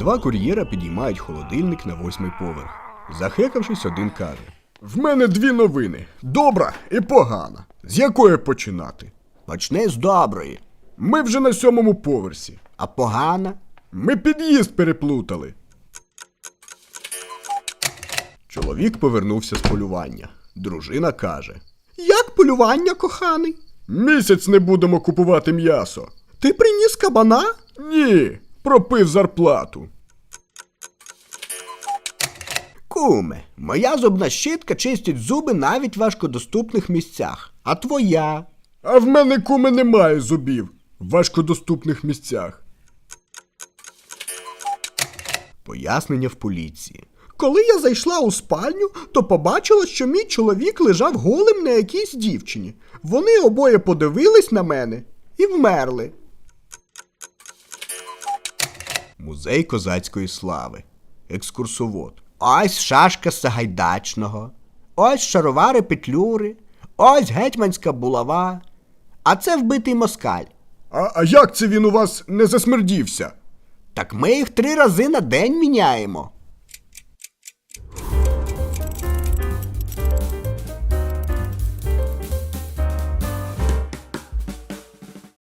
Два кур'єра підіймають холодильник на восьмий поверх. Захекавшись, один каже: В мене дві новини: добра і погана. З якої починати? Почни з доброї, Ми вже на сьомому поверсі. а погана. Ми під'їзд переплутали. Чоловік повернувся з полювання. Дружина каже: Як полювання, коханий? Місяць не будемо купувати м'ясо. Ти приніс кабана? Ні, пропив зарплату. Куме, моя зубна щітка чистить зуби навіть в важкодоступних місцях. А твоя? А в мене куми немає зубів в важкодоступних місцях. Пояснення в поліції. Коли я зайшла у спальню, то побачила, що мій чоловік лежав голим на якійсь дівчині. Вони обоє подивились на мене і вмерли. Музей козацької слави. Екскурсовод. Ось шашка Сагайдачного. Ось шаровари петлюри. Ось гетьманська булава. А це вбитий москаль. А, а як це він у вас не засмердівся? Так ми їх три рази на день міняємо.